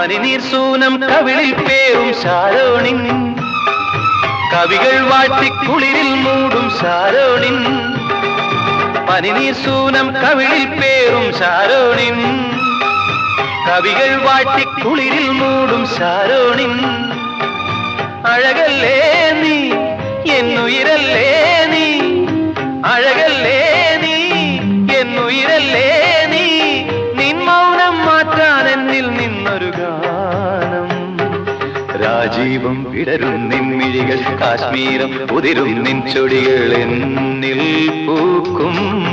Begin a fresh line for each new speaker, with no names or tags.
പനിനീർ സൂനം കവിളിൽ പേരും ശാരോണിൻ. കവികൾ വാട്ടിക്കുളിരിൽ മൂടും ശാരോണിൻ. പനിനീർ സൂനം കവിളിൽ പേരും ശാരോണിൻ. കവികൾ വാട്ടിക്കുളിരിൽ മൂടും ശാരോണിൻ. അഴകല്ലേ നീ എന്നുയിരല്ലേ നീ അഴകല്ലേ രാജീവം വിടരും നിൻമിഴികൾ കാശ്മീരം പുതിരും നിൻ ചൊടികൾ എന്നിൽ പൂക്കുമ്പോൾ